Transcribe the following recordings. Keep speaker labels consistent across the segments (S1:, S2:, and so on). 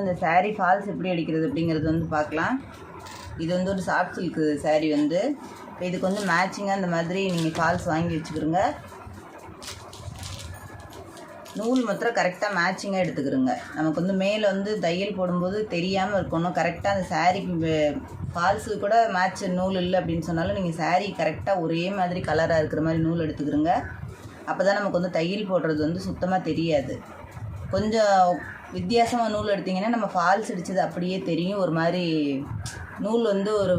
S1: வந்து இந்த சாரீ ஃபால்ஸ் எப்படி அடிக்கிறது அப்படிங்கிறது வந்து பார்க்கலாம். இது வந்து ஒரு சாஃப்ட் சில்க்கு சாரீ வந்து. இப்போ இதுக்கு வந்து மேட்சிங்காக இந்த மாதிரி நீங்கள் ஃபால்ஸ் வாங்கி வச்சுக்கிறோங்க நூல் மாத்திரம் கரெக்டாக மேட்சிங்காக எடுத்துக்கிறோங்க நமக்கு வந்து மேலே வந்து தையல் போடும்போது தெரியாமல் இருக்கணும். கரெக்டாக அந்த சாரீக்கு ஃபால்ஸுக்கு கூட மேட்ச் நூல் இல்லை அப்படின்னு சொன்னாலும் நீங்கள் சாரீ கரெக்டாக ஒரே மாதிரி கலராக இருக்கிற மாதிரி நூல் எடுத்துக்கிறோங்க அப்போ தான் நமக்கு வந்து தையல் போடுறது வந்து சுத்தமாக தெரியாது. கொஞ்சம் வித்தியாசமாக நூல் எடுத்திங்கன்னா நம்ம ஃபால்ஸ் அடித்தது அப்படியே தெரியும். ஒரு மாதிரி நூல் வந்து ஒரு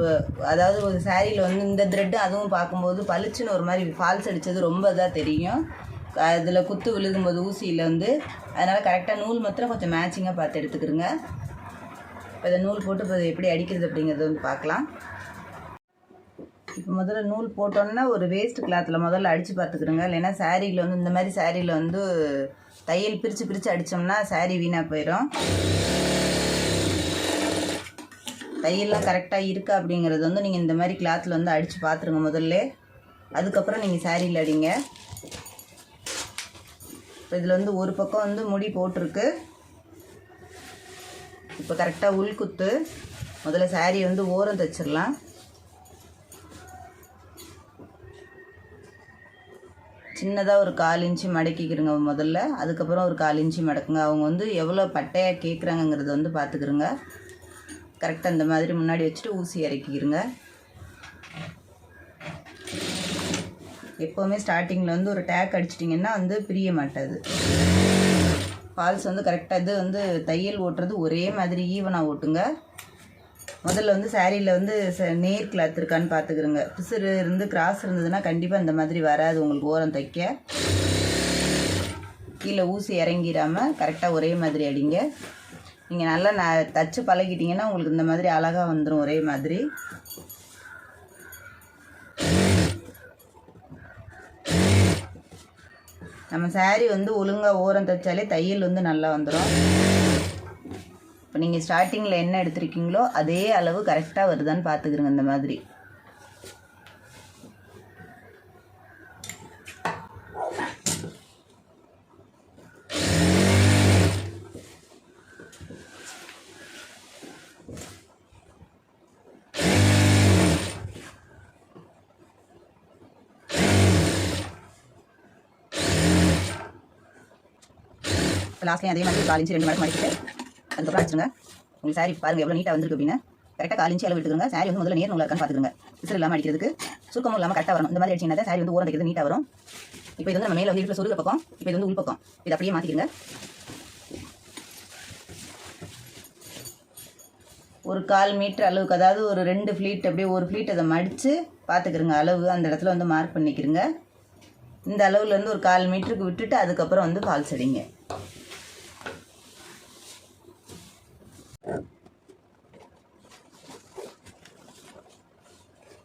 S1: அதாவது ஒரு சாரியில் வந்து இந்த த்ரெட்டு அதுவும் பார்க்கும்போது பளிச்சுன்னு ஒரு மாதிரி ஃபால்ஸ் அடித்தது ரொம்ப இதாக தெரியும். அதில் குத்து விழுகும்போது ஊசியில் வந்து. அதனால் கரெக்டாக நூல் மாத்திரம் கொஞ்சம் மேட்சிங்காக பார்த்து எடுத்துக்கிறோங்க இப்போ இதை நூல் போட்டு இப்போ எப்படி அடிக்கிறது அப்படிங்கிறத வந்து பார்க்கலாம். இப்போ முதல்ல நூல் போட்டோன்னா ஒரு வேஸ்ட் கிளாத்தில் முதல்ல அடித்து பார்த்துக்கிறோங்க இல்லைன்னா சாரியில் வந்து இந்த மாதிரி சாரியில் வந்து தையல் பிரித்து பிரித்து அடித்தோம்னா saree வீணாக போயிடும் தையல்லாம் கரெக்டாக இருக்கா அப்படிங்கிறது வந்து நீங்கள் இந்த மாதிரி கிளாத்தில் வந்து அடித்து பார்த்துருங்க முதல்ல. அதுக்கப்புறம் நீங்கள் சாரியில் அடிங்க. இப்போ இதில் வந்து ஒரு பக்கம் வந்து முடி போட்டிருக்கு. இப்போ கரெக்டாக உள்குத்து முதல்ல saree வந்து ஓரம் தைச்சிடலாம். சின்னதாக ஒரு கால் இன்ச்சு மடக்கிக்கிறங்க முதல்ல. அதுக்கப்புறம் ஒரு கால் இன்ச்சு மடக்குங்க. அவங்க வந்து எவ்வளோ பட்டையாக கேட்குறாங்கங்கிறத வந்து பார்த்துக்கிறோங்க கரெக்டாக இந்த மாதிரி முன்னாடி வச்சுட்டு ஊசி இறக்கிக்கிறங்க. எப்போவுமே ஸ்டார்டிங்கில் வந்து ஒரு டேக் அடிச்சிட்டிங்கன்னா வந்து பிரிய மாட்டாது. ஃபால்ஸ் வந்து கரெக்டாக இது வந்து தையல் ஓட்டுறது ஒரே மாதிரி ஈவனாக ஓட்டுங்க. முதல்ல வந்து சாரியில் வந்து ச- நேர் கிளாத் இருக்கான்னு பார்த்துக்கிறோங்க. பிசுறு இருந்து கிராஸ் இருந்ததுன்னா கண்டிப்பாக இந்த மாதிரி வராது உங்களுக்கு ஓரம் தைக்க. கீழே ஊசி இறங்கிடாமல் கரெக்டாக ஒரே மாதிரி அடிங்க. நீங்கள் நல்லா நான் தச்சு பழகிட்டீங்கன்னா உங்களுக்கு இந்த மாதிரி அழகாக வந்துடும் ஒரே மாதிரி. நம்ம saree வந்து ஒழுங்காக ஓரம் தைச்சாலே தையல் வந்து நல்லா வந்துடும் இப்போ நீங்கள் ஸ்டார்டிங்கில் என்ன எடுத்திருக்கீங்களோ அதே அளவு கரெக்டாக வருதான்னு பார்த்துக்குறங்க இந்த மாதிரி. லாஸ்ட்லேயும் அதே மாதிரி காலேஜ் ரெண்டு மடக்கு மடிக்கிட்டு அதுக்கப்புறம் அடிச்சிருங்க உங்களுக்கு சாரி பாருங்கள் எவ்வளோ நீட்டாக வந்திருக்கு அப்படின்னு. கரெக்டாக கால் இன்ச்சு அளவு எடுத்துக்கோங்க. சாரி வந்து முதல்ல நேர் நூலாக இருக்கான்னு பார்த்துக்கோங்க. விசிறு இல்லாமல் அடிக்கிறதுக்கு சுருக்கமும் இல்லாமல் கரெக்டாக வரும் இந்த மாதிரி அடிச்சிங்கன்னா சாரி வந்து ஓரம் தைக்கிறது நீட்டாக வரும். இப்போ இது வந்து நம்ம மேலே வந்து இருக்கிற சொருக பக்கம் இப்போ இது வந்து உள் பக்கம். இது அப்படியே மாற்றிக்கிறங்க ஒரு கால் மீட்டர் அளவுக்கு அதாவது ஒரு ரெண்டு ஃப்ளீட் அப்படியே ஒரு ஃப்ளீட் அதை மடித்து பார்த்துக்கிறங்க அளவு அந்த இடத்துல வந்து மார்க் பண்ணிக்கிறங்க இந்த அளவுலேருந்து ஒரு கால் மீட்டருக்கு விட்டுட்டு அதுக்கப்புறம் வந்து ஃபால்ஸ் அடிங்க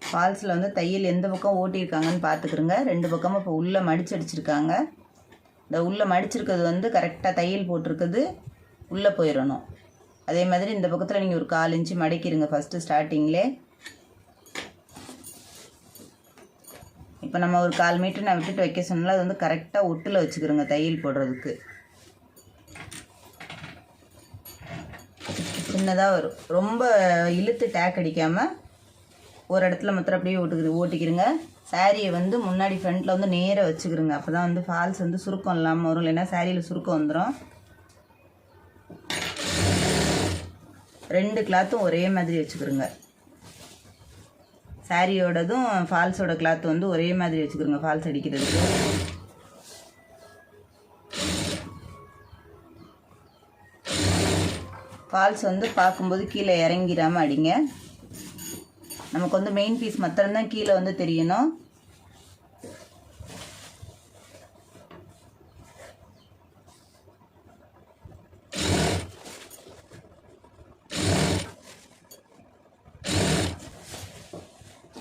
S1: ஃபால்ஸில் வந்து தையல் எந்த பக்கம் ஓட்டியிருக்காங்கன்னு பார்த்துக்குருங்க ரெண்டு பக்கமும் இப்போ உள்ளே மடிச்சு அடிச்சிருக்காங்க. இந்த உள்ளே மடிச்சிருக்கிறது வந்து கரெக்டாக தையல் போட்டிருக்குது. உள்ளே போயிடணும் அதே மாதிரி இந்த பக்கத்தில் நீங்கள் ஒரு கால் இன்ச்சு மடக்கிடுங்க ஃபஸ்ட்டு ஸ்டார்டிங்லே இப்போ நம்ம ஒரு கால் மீட்டர் நான் விட்டுட்டு வைக்க சொன்னால அது வந்து கரெக்டாக ஒட்டில் வச்சுக்கிறோங்க தையல் போடுறதுக்கு. சின்னதாக வரும். ரொம்ப இழுத்து டேக் அடிக்காமல் ஒரு இடத்துல மாத்திரம் அப்படியே ஓட்டுக்கிது. ஓட்டிக்கிறங்க சாரியை வந்து முன்னாடி ஃப்ரண்ட்டில் வந்து நேராக வச்சுக்கிறோங்க அப்போ தான் வந்து ஃபால்ஸ் வந்து சுருக்கம் இல்லாமல் வரும். இல்லைன்னா சாரியில் சுருக்கம் வந்துடும் ரெண்டு கிளாத்தும் ஒரே மாதிரி வச்சுக்கிறோங்க சாரியோடதும் ஃபால்ஸோட கிளாத் வந்து ஒரே மாதிரி வச்சுக்கிறோங்க ஃபால்ஸ் அடிக்கிறதுக்கு. ஃபால்ஸ் வந்து பார்க்கும்போது கீழே இறங்கிடாமல் அடிங்க. நமக்கு வந்து மெயின் பீஸ் மாத்திரம்தான் கீழே வந்து தெரியணும்.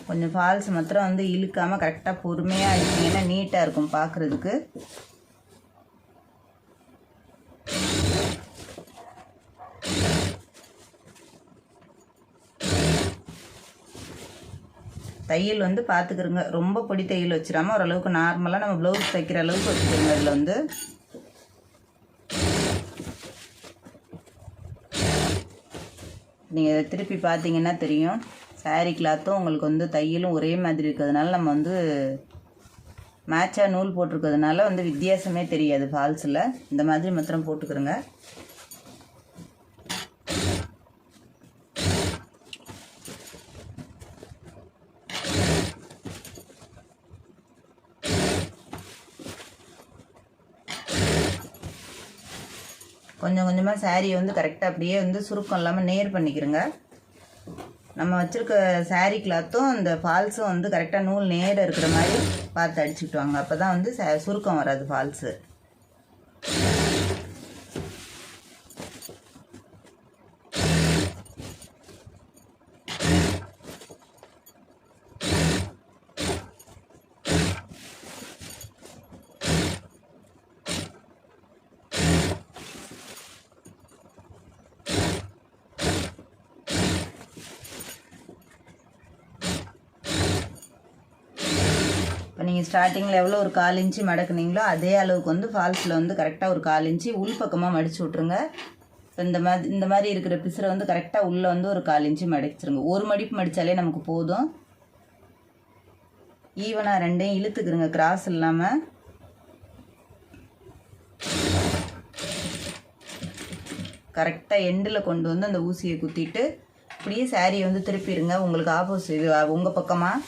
S1: கொஞ்சம் ஃபால்ஸ் மாத்திரம் வந்து இழுக்காமல் கரெக்டாக பொறுமையாக அடிச்சிங்கன்னா நீட்டாக இருக்கும் பார்க்குறதுக்கு தையல் வந்து பார்த்துக்கிறோங்க ரொம்ப பொடி தையல் வச்சிடாம ஓரளவுக்கு நார்மலாக நம்ம ப்ளவுஸ் தைக்கிற அளவுக்கு வச்சுக்கோங்க அதில் வந்து. நீங்கள் திருப்பி பார்த்தீங்கன்னா தெரியும். saree கிளாத்தும் உங்களுக்கு வந்து தையலும் ஒரே மாதிரி இருக்கிறதுனால நம்ம வந்து மேட்சாக நூல் போட்டிருக்கிறதுனால வந்து வித்தியாசமே தெரியாது ஃபால்ஸில் இந்த மாதிரி மாத்திரம் போட்டுக்கிறோங்க. கொஞ்சம் கொஞ்சமாக சாரியை வந்து கரெக்டாக அப்படியே வந்து சுருக்கம் இல்லாமல் நேர் பண்ணிக்கிறோங்க. நம்ம வச்சுருக்க சாரீ கிளாத்தும் அந்த ஃபால்ஸும் வந்து கரெக்டாக நூல் நேர இருக்கிற மாதிரி பார்த்து அடிச்சுக்கிட்டு வாங்க. அப்போ தான் வந்து சுருக்கம் வராது ஃபால்ஸு நீங்கள் ஸ்டார்டிங்கில் எவ்வளோ ஒரு கால் இன்ச்சு மடக்குனீங்களோ அதே அளவுக்கு வந்து ஃபால்ஸில் வந்து கரெக்டாக ஒரு கால் இன்ச்சு உள் பக்கமாக மடிச்சு விட்ருங்க இந்த மாதிரி இந்த மாதிரி இருக்கிற பிசுரை வந்து கரெக்டாக உள்ளே வந்து ஒரு கால் இன்ச்சு மடிச்சிருங்க ஒரு மடிப்பு மடித்தாலே நமக்கு போதும். ஈவனாக ரெண்டையும் இழுத்துக்கிறோங்க கிராஸ் இல்லாமல் கரெக்டாக எண்டில் கொண்டு வந்து அந்த ஊசியை குத்திட்டு அப்படியே சாரியை வந்து திருப்பிடுங்க. உங்களுக்கு ஆப்போசிட் உங்கள் பக்கமாக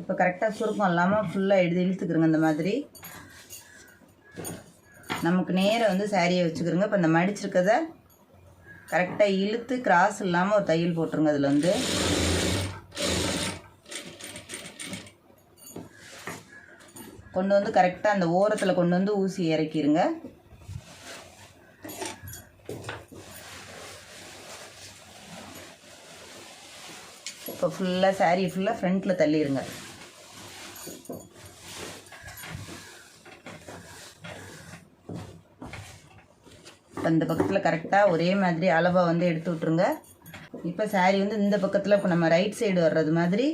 S1: இப்போ கரெக்டாக சுருக்கம் இல்லாமல் ஃபுல்லாக எடுத்து இழுத்துக்கிறோங்க இந்த மாதிரி. நமக்கு நேராக வந்து சாரியை வச்சுக்கிறோங்க இப்போ இந்த மடிச்சிருக்கத கரெக்டாக இழுத்து கிராஸ் இல்லாமல் ஒரு தையல் போட்டுருங்க அதில் வந்து. கொண்டு வந்து கரெக்டாக அந்த ஓரத்தில் கொண்டு வந்து ஊசி இறக்கிருங்க. இப்போ ஃபுல்லாக saree ஃபுல்லாக ஃப்ரண்ட்டில் தள்ளிடுங்க இப்போ இந்த பக்கத்தில் கரெக்டாக ஒரே மாதிரி அளவாக வந்து எடுத்து விட்ருங்க இப்போ saree வந்து இந்த பக்கத்தில் இப்போ நம்ம ரைட் சைடு வர்றது மாதிரி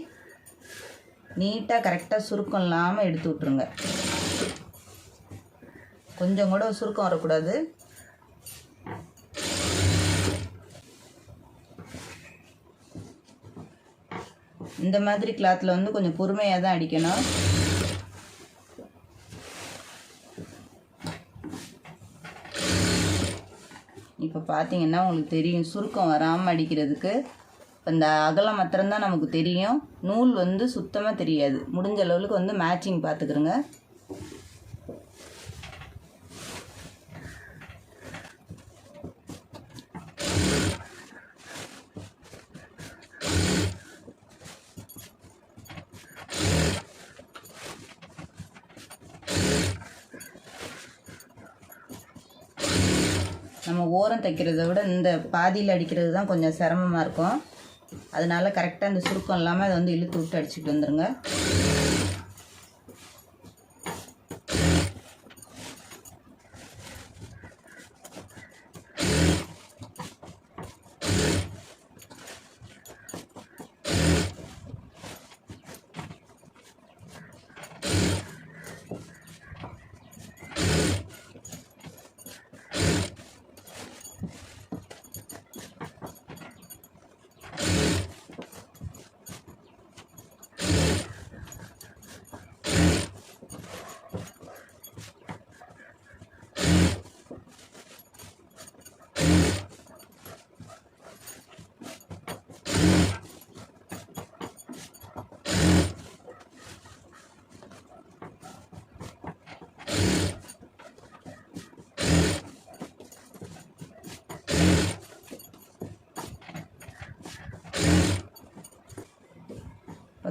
S1: நீட்டாக கரெக்டாக சுருக்கம் இல்லாமல் எடுத்து விட்ருங்க கொஞ்சம் கூட சுருக்கம் வரக்கூடாது. இந்த மாதிரி கிளாத்தில் வந்து கொஞ்சம் பொறுமையாக தான் அடிக்கணும். இப்போ பார்த்தீங்கன்னா உங்களுக்கு தெரியும் சுருக்கம் வராமல் அடிக்கிறதுக்கு இப்ப இந்த அகலம் மாத்திரம்தான் நமக்கு தெரியும். நூல் வந்து சுத்தமாக தெரியாது. முடிஞ்ச அளவுக்கு வந்து மேட்சிங் பார்த்துக்கிறோங்க ஓரம் தைக்கிறத விட இந்த பாதியில் அடிக்கிறது தான் கொஞ்சம் சிரமமாக இருக்கும். அதனால் கரெக்டாக இந்த சுருக்கம் இல்லாமல் அதை வந்து இழுத்து விட்டு அடிச்சுட்டு வந்துடுங்க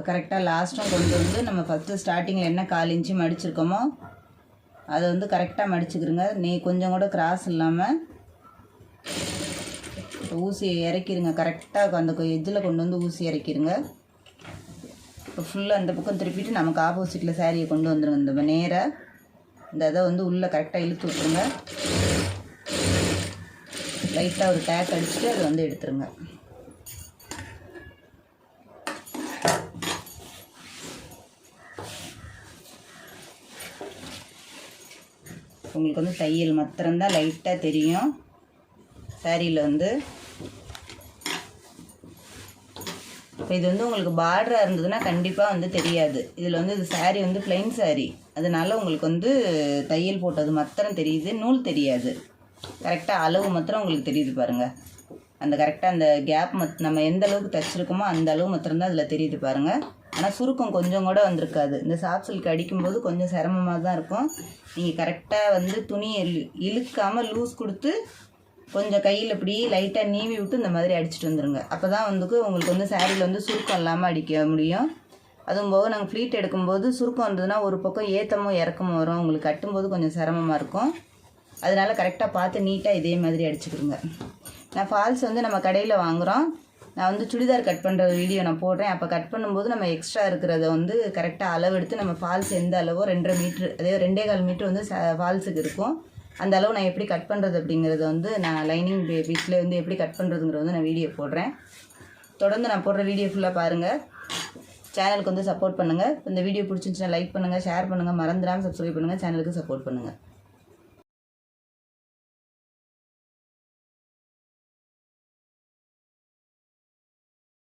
S1: கரெக்டாக லாஸ்ட்டும் கொண்டு வந்து நம்ம ஃபஸ்ட்டு ஸ்டார்டிங்கில் என்ன கால் இன்ச்சு மடிச்சிருக்கோமோ அதை வந்து கரெக்டாக மடிச்சுக்கிறோங்க நீ கொஞ்சம் கூட கிராஸ் இல்லாமல் ஊசியை இறக்கிருங்க. கரெக்டாக அந்த எஜ்ஜில் கொண்டு வந்து ஊசி இறக்கிருங்க. இப்போ ஃபுல்லாக அந்த பக்கம் திருப்பிட்டு நமக்கு ஆப்போசிட்டில் சேரீயை கொண்டு வந்துடுங்க இந்த நேராக இந்த இதை வந்து உள்ளே கரெக்டாக இழுத்து விட்ருங்க லைட்டாக ஒரு டேக் அடிச்சுட்டு அதை வந்து எடுத்துருங்க. உங்களுக்கு வந்து தையல் மாத்திரம்தான் லைட்டாக தெரியும். சாரியில் வந்து. இப்போ இது வந்து உங்களுக்கு பார்டராக இருந்ததுன்னா கண்டிப்பாக வந்து தெரியாது. இதில் வந்து இது சாரீ வந்து பிளைன் சாரீ அதனால உங்களுக்கு வந்து தையல் போட்டது மாத்திரம் தெரியுது. நூல் தெரியாது. கரெக்டாக அளவு மாத்திரம் உங்களுக்கு தெரியுது பாருங்கள் அந்த கரெக்டாக அந்த கேப் மத் நம்ம எந்த அளவுக்கு தைச்சிருக்கோமோ அந்த அளவு மாத்திரம்தான் அதில் தெரியுது பாருங்கள் ஆனால் சுருக்கம் கொஞ்சம் கூட வந்திருக்காது. இந்த சாஃப்ட் சில்க் அடிக்கும்போது கொஞ்சம் சிரமமாக தான் இருக்கும் நீங்கள் கரெக்டாக வந்து துணியை இழு இழுக்காமல் லூஸ் கொடுத்து கொஞ்சம் கையில் இப்படி லைட்டாக நீவி விட்டு இந்த மாதிரி அடிச்சுட்டு வந்துடுங்க அப்போ தான் வந்து உங்களுக்கு வந்து சேரீயில் வந்து சுருக்கம் இல்லாமல் அடிக்க முடியும். அதுவும் போக நாங்கள் ஃப்ளீட் எடுக்கும்போது சுருக்கம் வந்ததுன்னா ஒரு பக்கம் ஏற்றமும் இறக்கமும் வரும். உங்களுக்கு கட்டும்போது கொஞ்சம் சிரமமாக இருக்கும். அதனால் கரெக்டாக பார்த்து நீட்டாக இதே மாதிரி அடிச்சுக்கிடுங்க. நான் ஃபால்ஸ் வந்து நம்ம கடையில் வாங்குகிறோம் நான் வந்து சுடிதார் கட் பண்ணுற வீடியோ நான் போடுறேன். அப்போ கட் பண்ணும்போது நம்ம எக்ஸ்ட்ரா இருக்கிறத வந்து கரெக்டாக அளவெடுத்து நம்ம ஃபால்ஸ் எந்த அளவோ ரெண்டரை மீட்ரு அதே ரெண்டே கால் மீட்ரு வந்து ஃபால்ஸுக்கு இருக்கும். அந்த அளவு நான் எப்படி கட் பண்ணுறது அப்படிங்கிறத வந்து நான் லைனிங் பீஸில் வந்து எப்படி கட் பண்ணுறதுங்கிறத வந்து நான் வீடியோ போடுறேன். தொடர்ந்து நான் போடுற வீடியோ ஃபுல்லாக பாருங்கள் சேனலுக்கு வந்து சப்போர்ட் பண்ணுங்கள் இந்த வீடியோ பிடிச்சிருந்துச்சுன்னா லைக் பண்ணுங்கள் ஷேர் பண்ணுங்கள் மறந்துடாமல் சப்ஸ்கிரைப் பண்ணுங்கள் சேனலுக்கு சப்போர்ட் பண்ணுங்கள்